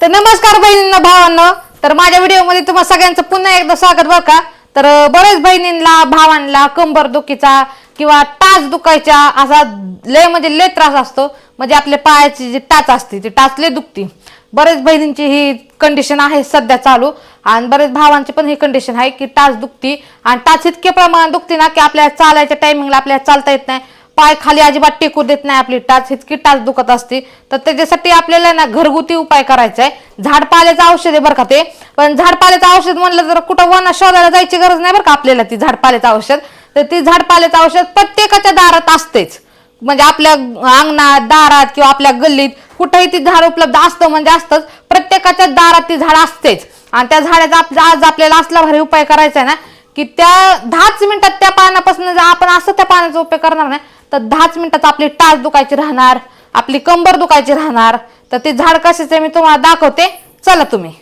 तर नमस्कार बहिणींना भावांना. तर माझ्या व्हिडिओमध्ये तुम्हा सगळ्यांचं पुन्हा एकदा स्वागत बरं का? तर बऱ्याच बरेच बहिणींना भावांना कंबर दुखीचा किंवा टाच दुखायच्या असा लय म्हणजे लय त्रास असतो. म्हणजे आपल्या पायाची जी टाच असते ती टाच लय दुखती. बरेच बहिणींची ही कंडिशन आहे सध्या चालू. आणि बरेच भावांची पण ही कंडिशन आहे की टाच दुखती. आणि टाच इतके प्रमाणात दुखते ना की आपल्याला चालायच्या टायमिंगला आपल्याला चालता येत नाही. पाय खाली अजिबात टेकू देत नाही आपली. टाच इतकी टाच दुखत असते. तर त्याच्यासाठी आपल्याला ना घरगुती उपाय करायचा आहे. झाडपाल्याचं औषध आहे बरं का ते. पण झाडपाल्याचं औषध म्हणलं तर कुठं वना शोधायला जायची गरज नाही बरं का आपल्याला ती झाडपाल्याचं औषध. तर ती झाडपाल्याचं औषध प्रत्येकाच्या दारात असतेच. म्हणजे आपल्या अंगणात दारात किंवा आपल्या गल्लीत कुठंही ती झाड उपलब्ध असतं म्हणजे असतंच. प्रत्येकाच्या दारात ती झाड असतेच. आणि त्या झाडाचा आप- आज आपल्याला असला भारी उपाय करायचा आहे ना की त्या दहाच मिनिटात त्या पानापासून जर आपण असं त्या पानाचा उपयोग करणार नाही तर दहाच मिनिटात आपली टाच दुखायची राहणार आपली कंबर दुखायची राहणार तर ते झाड कशाचे मी तुम्हाला दाखवते. चला तुम्ही.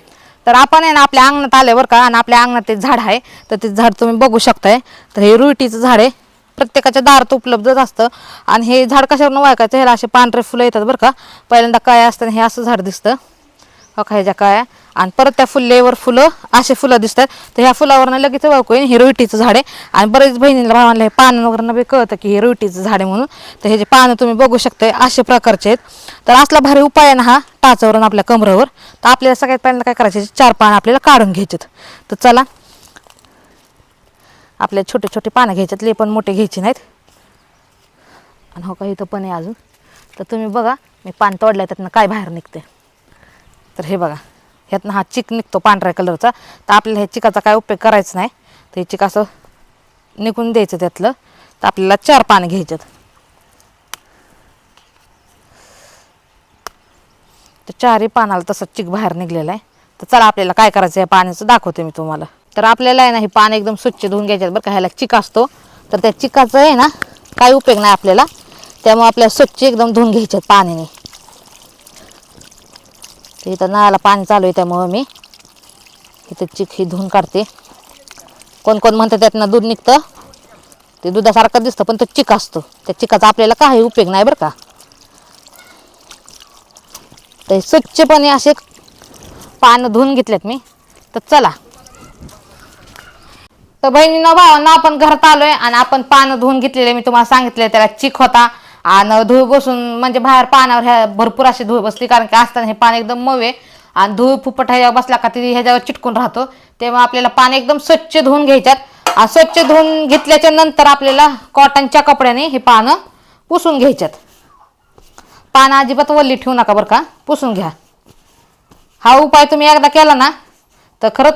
तर आपण आहे ना आपल्या अंगणात आले बरं का आणि आपल्या अंगणात ते झाड आहे. तर ते झाड तुम्ही बघू शकताय. तर हे रुईटीचं झाड आहे. प्रत्येकाच्या दारात उपलब्धच असतं. आणि हे झाड कशावरून वायकायचं ह्याला असे पांढरे फुलं येतात बरं का. पहिल्यांदा काय असतं हे असं झाड दिसतं. हो का ह्याच्या काय आणि परत त्या फुल्लेवर फुलं असे फुलं दिसतात. तर ह्या फुलावरनं लगेच वाळकू येईन हे रोईटीचं झाड आहे. आणि बरेच बहिणीला भावांना हे पानं वगैरे बी कळतं की हे रोईटीचं झाड आहे म्हणून. तर हे जे पानं तुम्ही बघू शकताय असे प्रकारचे आहेत. तर असला भारी उपाय आहे ना हा टाचावरून आपल्या कमरावर. तर आपल्याला सगळ्यात पहिल्यांदा काय करायचे चार पानं आपल्याला काढून घ्यायचेत. तर चला. आपल्याला छोटे छोटे पानं घ्यायच्यात ले पण मोठे घ्यायचे नाहीत. आणि हो का इथं पण आहे अजून. तर तुम्ही बघा मी पान तोडलं त्यातनं काय बाहेर निघते तर हे बघा ह्यातनं हा चिक निघतो पांढऱ्या कलरचा. तर आपल्याला ह्या चिकाचा काय उपयोग करायचा नाही. तर हे चिक असं निघून द्यायचं त्यातलं. तर आपल्याला चार पानं घ्यायच्यात. तर चारही पानाला तसं चिक बाहेर निघलेला आहे. तर चला आपल्याला काय करायचं आहे पाण्याचं दाखवते मी तुम्हाला. तर आपल्याला आहे ना हे पान एकदम स्वच्छ धुवून घ्यायच्यात बरं का. ह्याला चिक असतो. तर त्या चिकाचं आहे ना काही उपयोग नाही आपल्याला. त्यामुळे आपल्याला स्वच्छ एकदम धुवून घ्यायच्यात पाण्याने. इथं नळाला पाणी चालू आहे त्यामुळं मी. इथं चिखी ही धुवून काढते. कोण कोण म्हणतं त्यातनं दूध निघतं? ते दुधासारखं दिसतं पण तो चिक असतो. त्या चिकाचा आपल्याला काही उपयोग नाही बरं का. तर स्वच्छपणे असे पानं धुवून घेतलेत मी. तर चला. तर बहिणीनं भावांना आपण घरात आलोय आणि आपण पानं धुवून घेतलेले मी तुम्हाला सांगितले त्याला चिक होता. आणि धूळ बसून म्हणजे बाहेर पानावर ह्या भरपूर अशी धूळ बसली कारण की असताना हे पाणी एकदम मऊ आहे. आणि धूळ फुपट ह्याच्यावर बसला का ती ह्याच्यावर चिटकून राहतो. तेव्हा आपल्याला पाणी एकदम स्वच्छ धुवून घ्यायच्यात. आणि स्वच्छ धुवून घेतल्याच्या नंतर आपल्याला कॉटनच्या कपड्याने हे पानं पुसून घ्यायच्यात. पानं अजिबात वल्ली ठेवू नका बरं का पुसून घ्या. हा उपाय तुम्ही एकदा केला ना तर खरंच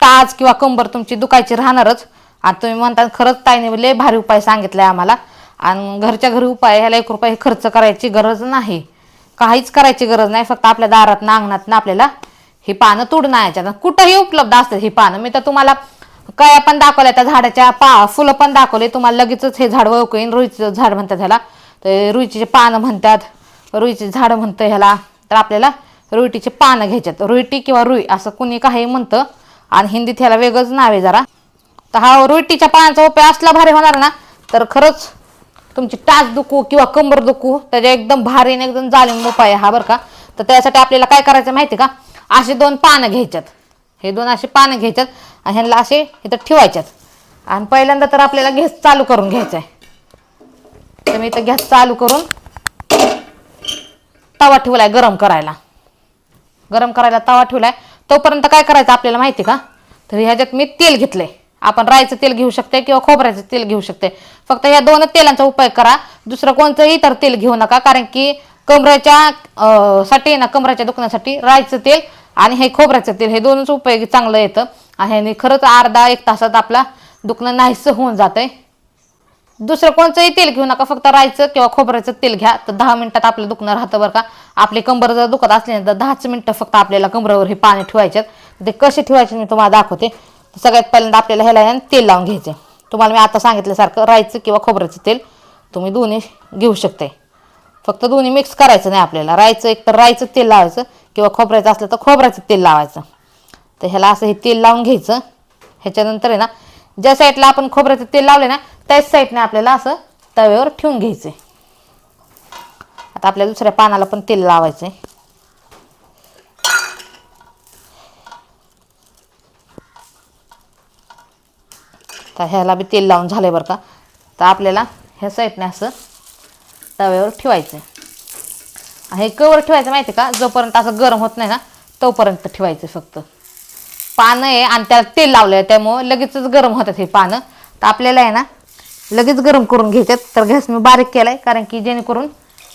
टाच किंवा कंबर तुमची दुखायची राहणारच. आणि तुम्ही म्हणता खरंच ताईने लय भारी उपाय सांगितलाय आम्हाला. आणि घरच्या घरी उपाय ह्याला एक रुपये खर्च करायची गरज नाही. काहीच करायची गरज नाही फक्त आपल्या दारात ना अंगणात ना आपल्याला ही पानं तोडणं आणायच्यात कुठंही उपलब्ध असतात ही पानं. मी तर तुम्हाला काय पण दाखवल्या त्या झाडाच्या पा फुलं पण दाखवले. तुम्हाला लगेचच हे झाड ओळखेन रुईचं झाड म्हणतात ह्याला. तर रुईचे पानं म्हणतात. रुईचे झाडं म्हणतं ह्याला. तर आपल्याला रुईटीचे पानं घ्यायच्यात. रुईटी किंवा रुई असं कुणी काही म्हणतं. आणि हिंदीत ह्याला वेगळंच नाव आहे जरा. तर हा रुईटीच्या पानाचा उपाय असला भारी होणार ना तर खरंच तुमची टाच दुखू किंवा कंबर दुखू त्याच्या एकदम भारी आणि एकदम जालिम उपाय आहे हा बरं का. तर त्यासाठी आपल्याला काय करायचं माहिती का? असे दोन पानं घ्यायच्यात. हे दोन असे पानं घ्यायच्यात आणि ह्यांना असे इथं ठेवायच्यात. आणि पहिल्यांदा तर आपल्याला गॅस चालू करून घ्यायचा आहे तर मी इथं गॅस चालू करून तवा ठेवलाय गरम करायला. गरम करायला तवा ठेवलाय. तोपर्यंत काय करायचं आपल्याला माहिती का? तर ह्याच्यात मी तेल घेतलंय. आपण रायचं तेल घेऊ शकते किंवा खोबऱ्याचं तेल घेऊ शकते. फक्त ह्या दोन तेलांचा उपयोग करा. दुसरं कोणतंही तर तेल घेऊ नका कारण की कमरेच्या साठी ना कमराच्या दुखण्यासाठी रायचं तेल आणि हे खोबऱ्याचं तेल हे दोनच उपयोगी चांगलं येतं. आणि खरंच अर्धा एक तासात आपला दुखणं नाहीसं होऊन जातंय. दुसरं कोणचंही तेल घेऊ नका फक्त रायचं किंवा खोबऱ्याचं तेल घ्या तर दहा मिनिटात आपलं दुखणं राहतं बरं का. आपली कंबर जर दुखत असली ना तर दहाच मिनिटं फक्त आपल्याला कमरेवर हे पाणी ठेवायचे ते कसे ठेवायचे मी तुम्हाला दाखवते. सगळ्यात पहिल्यांदा आपल्याला ह्याला तेल लावून घ्यायचे तुम्हाला मी आता सांगितल्यासारखं राहायचं किंवा खोबऱ्याचं तेल तुम्ही दोन्ही घेऊ शकते फक्त दोन्ही मिक्स करायचं नाही आपल्याला. राहायचं एक तर राहायचं तेल लावायचं किंवा खोबऱ्याचं असलं तर खोबऱ्याचं तेल लावायचं. तर ह्याला असं हे तेल लावून घ्यायचं. ह्याच्यानंतर आहे ना ज्या साईडला आपण खोबऱ्याचं तेल लावले ना त्याच साईडने आपल्याला असं तव्यावर ठेवून घ्यायचं आता आपल्या दुसऱ्या पानाला पण तेल लावायचं तर ह्याला बी तेल लावून झालं बरं का? तर आपल्याला ह्या साईडने असं तव्यावर ठेवायचं हे कवर ठेवायचं माहिती का? जोपर्यंत असं गरम होत नाही ना तोपर्यंत ठेवायचं फक्त. पानं आहे आणि त्याला तेल लावलं आहे त्यामुळं लगेचच गरम होतात हे पानं. तर आपल्याला आहे ना लगेच गरम करून घ्यायच्यात तर गॅस मी बारीक केला आहे कारण की जेणेकरून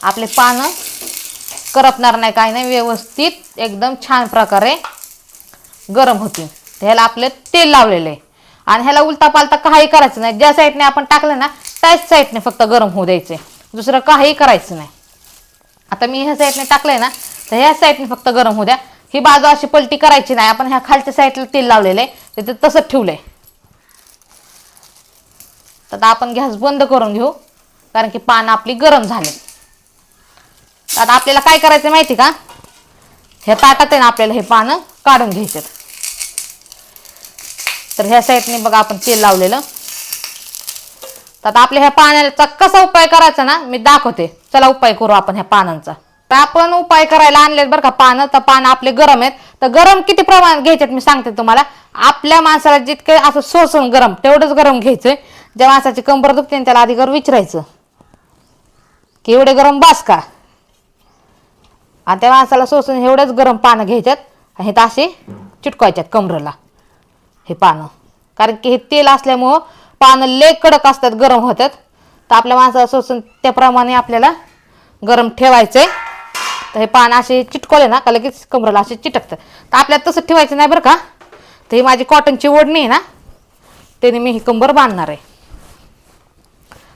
आपले पानं करपणार नाही काय नाही. व्यवस्थित एकदम छान प्रकारे गरम होतील. ह्याला आपलं तेल लावलेलं आहे. आणि ह्याला उलटा पालता काही करायचं नाही. ज्या साईडने आपण टाकलं ना त्याच साईडने फक्त गरम होऊ द्यायचे. दुसरं काही करायचं नाही. आता मी ह्या साईडने टाकलंय ना तर ह्या साईडने फक्त गरम होऊ द्या. ही बाजू अशी पलटी करायची नाही. आपण ह्या खालच्या साईडला तेल लावलेलं आहे. तिथे तसंच ठेवलंय. तर आता आपण गॅस बंद करून घेऊ कारण की पानं आपली गरम झाले. तर आता आपल्याला काय करायचं माहिती का? हे ताटात आहे ना आपल्याला हे पानं काढून घ्यायचे तर ह्या साईडने बघा आपण तेल लावलेलं. तर आता आपल्या ह्या पाण्याचा कसा उपाय करायचा ना मी दाखवते. चला उपाय करू आपण ह्या पानांचा. तर आपण उपाय करायला आणलेत बरं का पानं. तर पानं आपले गरम आहेत. तर गरम किती प्रमाणात घ्यायचे मी सांगते तुम्हाला. आपल्या माणसाला जितके असं सोसून गरम तेवढंच गरम घ्यायचंय. ज्या माणसाची कंबर दुखते त्याला आधी गरम विचारायचं. की एवढे गरम बास का? आणि त्या माणसाला सोसून एवढंच गरम पानं घ्यायच्यात. आणि तर असे चिटकवायच्यात कमरेला. हे पानं. कारण की हे तेल असल्यामुळं पानं लय कडक असतात गरम होतात. तर आपल्या माणसाला सोसून त्याप्रमाणे आपल्याला गरम ठेवायचंय. तर हे पानं असे चिटकवले ना का लगेच कमरेला असे चिटकतात. तर आपल्याला तसं ठेवायचं नाही बरं का? तर ही माझी कॉटनची ओढणी आहे ना त्याने मी ही कंबर बांधणार आहे.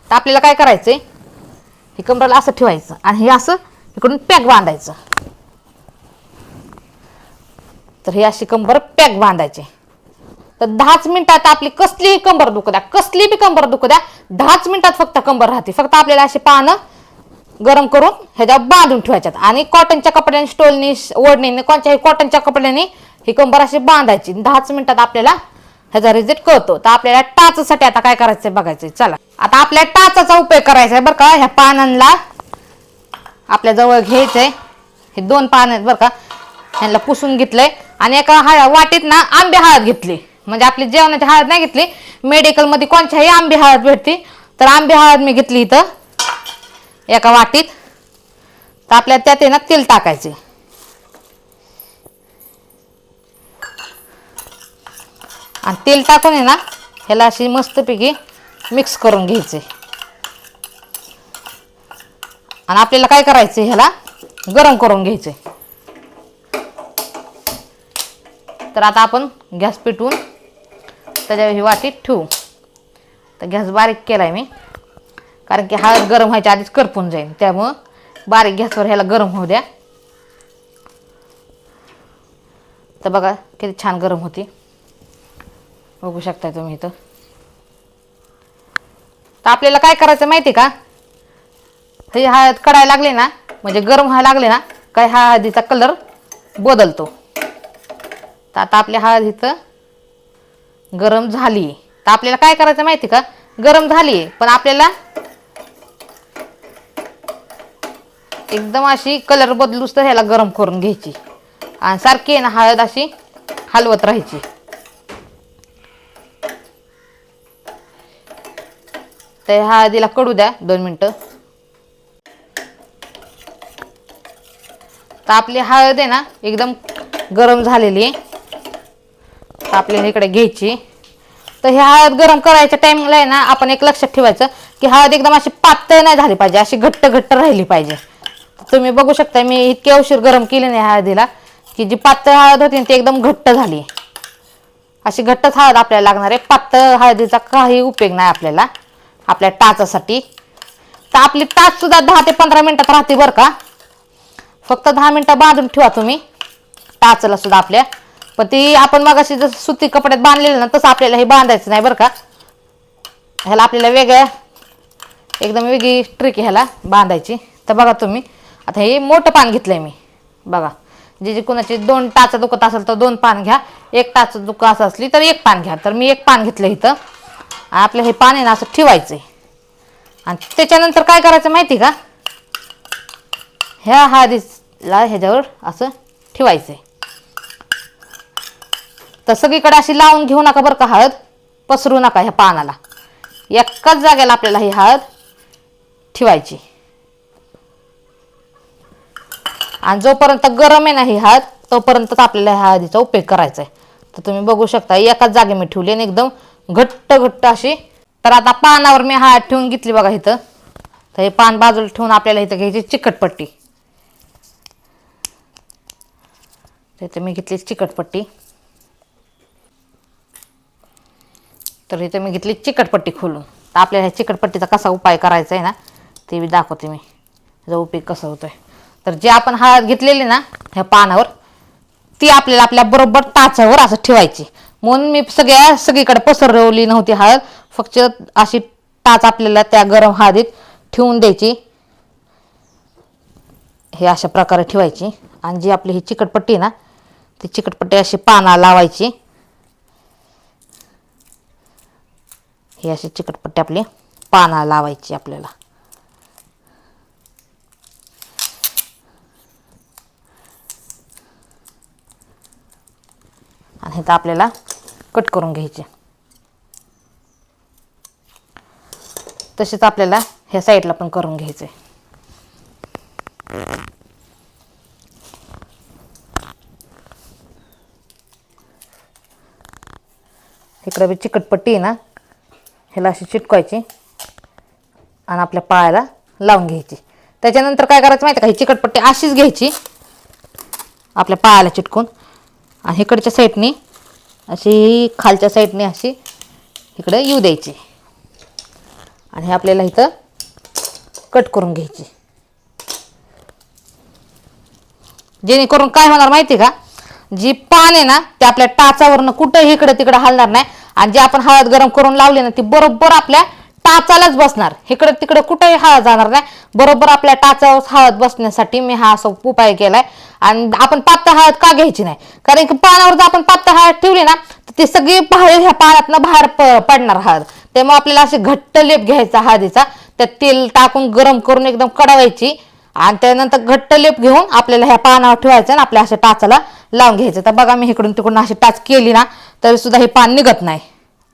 तर आपल्याला काय करायचंय? हे कमरेला असं ठेवायचं आणि हे असं इकडून पॅक बांधायचं. तर हे अशी कंबर पॅक बांधायची. तर दहाच मिनिटात आपली कसलीही कंबर दुखू द्या कसली बी कंबर दुखू द्या दहाच मिनिटात फक्त कंबर राहते. फक्त आपल्याला अशी पानं गरम करून ह्याच्यावर बांधून ठेवायच्यात. आणि कॉटनच्या कपड्याने स्टोलनी ओढणीने कोणत्याही कॉटनच्या कपड्याने ही कंबर अशी बांधायची. दहाच मिनिटात आपल्याला ह्याचा रिझल्ट कळतो. तर आपल्याला टाचसाठी आता काय करायचंय बघायचंय चला. आता आपल्या टाचाचा उपयोग करायचा आहे बरं का. ह्या पानांना आपल्या जवळ घ्यायचंय. हे दोन पान आहेत बरं का. ह्यांना पुसून घेतलंय. आणि एका हळ वाटीत ना आंबे हळद घेतली. म्हणजे आपली जेवणाची हळद नाही घेतली मेडिकलमध्ये कोणत्याही आंबे हळद भेटते तर आंबे हळद मी घेतली इथं एका वाटीत. तर आपल्या त्यात येणं ना तेल टाकायचे. आणि तेल टाकून आहे ना ह्याला अशी मस्तपैकी मिक्स करून घ्यायचे. आणि आपल्याला काय करायचं ह्याला गरम करून घ्यायचे. तर आता आपण गॅस पेटवून त्याच्या वाटीत ठेवू. तर गॅस बारीक केला आहे मी. कारण की हळद गरम व्हायच्या आधीच करपून जाईल त्यामुळं बारीक गॅसवर ह्याला गरम होऊ द्या. तर बघा किती छान गरम होती. बघू शकताय तुम्ही इथं. तर आपल्याला काय करायचं माहिती का? हे हळद कडायला लागले ना म्हणजे गरम व्हायला लागले ना काय हळदीचा कलर बदलतो. तर आता आपल्या हळद इथं गरम झाली. तर आपल्याला काय करायचं माहिती का? गरम झाली पण आपल्याला एकदम अशी कलर बदलूच तर ह्याला गरम करून घ्यायची. आणि सारखी आहे ना हळद अशी हलवत राहायची. तर हळदीला कडू द्या दोन मिनटं. तर आपली हळद आहे ना एकदम गरम झालेली आहे. आपल्याला इकडे घ्यायची. तर ही हळद गरम करायच्या टायमिंगला आहे ना आपण एक लक्षात ठेवायचं की हळद एकदम अशी पातळ नाही झाली पाहिजे अशी घट्ट घट्ट राहिली पाहिजे. तुम्ही बघू शकता मी इतकी औषध गरम केली नाही हळदीला की जी पातळ हळद होती ना ती एकदम घट्ट झाली. अशी घट्टच हळद आपल्याला लागणार आहे. पातळ हळदीचा काही उपयोग नाही आपल्याला आपल्या टाचासाठी तर आपली टाच सुद्धा दहा ते पंधरा मिनिटात राहते बरं का. फक्त दहा मिनिटं बांधून ठेवा तुम्ही टाचला सुद्धा आपल्या. पण ती आपण मग अशी जसं सुती कपड्यात बांधलेलं ना तसं आपल्याला हे बांधायचं नाही बरं का. ह्याला आपल्याला वेगळ्या एकदम वेगळी ट्रिक ह्याला बांधायची. तर बघा तुम्ही आता हे मोठं पान घेतलंय मी. बघा जे जे कोणाची दोन टाचा दुखत असेल तर दोन पान घ्या. एक टाच दुखत असं असली तर एक पान घ्या. तर मी एक पान घेतलं इथं. आपलं हे पान आहे ना असं ठेवायचं आणि त्याच्यानंतर काय करायचं माहिती का? ह्या हळदीला ह्याच्यावर असं ठेवायचं तर सगळीकडे अशी लावून घेऊ नका बरं का हळद. पसरू नका ह्या पानाला. एकाच जागेला आपल्याला ही हळद ठेवायची. आणि जोपर्यंत गरम आहे ना ही हळद तोपर्यंतच आपल्याला ह्या हळदीचा उपयोग करायचा आहे तर तुम्ही बघू शकता एकाच जागे मी ठेवली आणि एकदम घट्ट घट्ट अशी. तर आता पानावर मी हळद ठेवून घेतली बघा इथं. तर हे पान बाजूला ठेवून आपल्याला इथं घ्यायची चिकटपट्टी. तर इथं मी घेतली चिकटपट्टी. तर इथं मी घेतली चिकटपट्टी खोलून. तर आपल्याला ह्या चिकटपट्टीचा कसा उपाय करायचा आहे ना ते मी दाखवते मी. त्याचा उपयोग कसा होतोय. तर जे आपण हळद घेतलेली ना ह्या पानावर ती आपल्याला आपल्या बरोबर टाचावर असं ठेवायची. म्हणून मी सगळ्या सगळीकडे पसरवली नव्हती हळद फक्त अशी टाच आपल्याला त्या गरम हळदीत ठेवून द्यायची. हे अशा प्रकारे ठेवायची. आणि जी आपली ही चिकटपट्टी आहे ना ती चिकटपट्टी अशी पाना लावायची. हे अशी चिकटपट्टी आपली पाना लावायची आपल्याला. आणि तर आपल्याला कट करून घ्यायचे. तसेच आपल्याला ह्या साईडला पण करून घ्यायचे. इकडं बी चिकटपट्टी आहे ना ह्याला अशी चिटकवायची आणि आपल्या पायाला लावून घ्यायची. त्याच्यानंतर काय करायचं माहिती का? ही चिकटपट्टी अशीच घ्यायची. आपल्या पायाला चिटकून. आणि इकडच्या साईडनी अशी खालच्या साईडने अशी इकडे येऊ द्यायची. आणि हे आपल्याला इथं कट करून घ्यायची. जेणेकरून काय होणार माहिती आहे का? जी पान आहे ना ते आपल्या टाचावरनं कुठंही इकडे तिकडे हलणार नाही. आणि जे आपण हळद गरम करून लावली ना ती बरोबर आपल्या टाचालाच बसणार. इकडे तिकडे कुठंही हळद जाणार नाही. बरोबर आपल्या टाचावर हळद बसण्यासाठी मी हा असा उपाय केलाय. आणि आपण पातळ हळद का घ्यायची नाही? कारण की पानावर जर आपण पातळ हळद ठेवली ना तर ती सगळी बाहेर ह्या पानातनं बाहेर प- पडणार हळद. त्यामुळे आपल्याला असे घट्ट लेप घ्यायचा हळदीचा. त्यात तेल टाकून गरम करून एकदम कडवायची आणि त्यानंतर घट्ट लेप घेऊन आपल्याला ह्या पानावर ठेवायचं आणि आपल्या अशा टाचाला लावून घ्यायचं. तर बघा मी इकडून तिकडून अशी टाच केली ना तरी सुद्धा हे पान निघत नाही.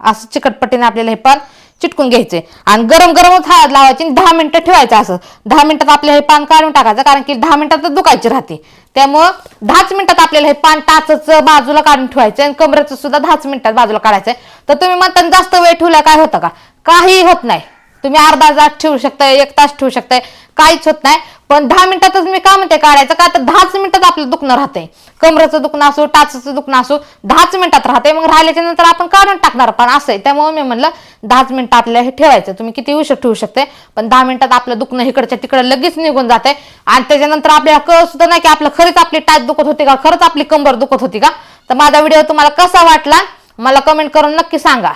असं चिकटपट्टीने आपल्याला हे पान चिटकून घ्यायचे. आणि गरम गरमच हळद लावायची आणि दहा मिनिटं ठेवायचं असं. दहा मिनिटात आपल्याला हे पान काढून टाकायचं कारण की दहा मिनिटात दुखायची राहते. त्यामुळं दहाच मिनिटात आपल्याला हे पान टाचच बाजूला काढून ठेवायचं आणि कमरेचं सुद्धा दहाच मिनिटात बाजूला काढायचं. तर तुम्ही म्हणता जास्त वेळ ठेवला काय होतं का? काही होत नाही. तुम्ही अर्धा तास ठेवू शकताय एक तास ठेवू शकताय. काहीच होत नाही. पण दहा मिनिटातच मी का म्हणते काढायचं का? तर दहाच मिनिटात आपलं दुखणं राहतंय. कमरेचं दुखणं असो टाचचं दुखणं असो दहाच मिनिटात राहते मग राहिल्याच्या नंतर आपण काढून टाकणार पण असं आहे. त्यामुळे मी म्हणलं दहाच मिनिटं आपल्याला हे ठेवायचं. तुम्ही किती उशीर ठेवू शकते पण दहा मिनिटात आपलं दुखणं इकडच्या तिकडे लगेच निघून जाते आणि त्याच्यानंतर आपल्याला कळ सुद्धा नाही की आपलं खरंच आपली टाच दुखत होती का? खरंच आपली कंबर दुखत होती का? तर माझा व्हिडिओ तुम्हाला कसा वाटला मला कमेंट करून नक्की सांगा.